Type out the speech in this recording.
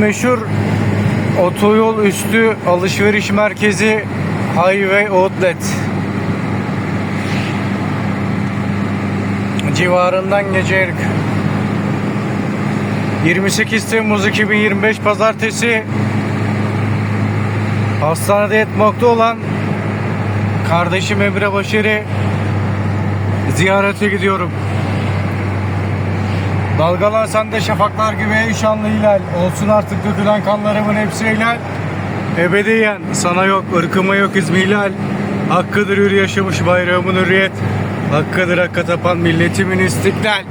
meşhur otoyol üstü alışveriş merkezi Highway Outlet. Civarından geçerek 28 Temmuz 2025 Pazartesi. Hastanede yatmakta olan kardeşim Emre Başarı. Ziyarete gidiyorum. Dalgalan sende şafaklar gibi ey şanlı hilal. Olsun artık dökülen kanlarımın hepsi helal. Ebediyen sana yok ırkıma yok izmilal. Hakkıdır hür yaşamış bayrağımın hürriyet. Hakkıdır hakka tapan milletimin istiklal.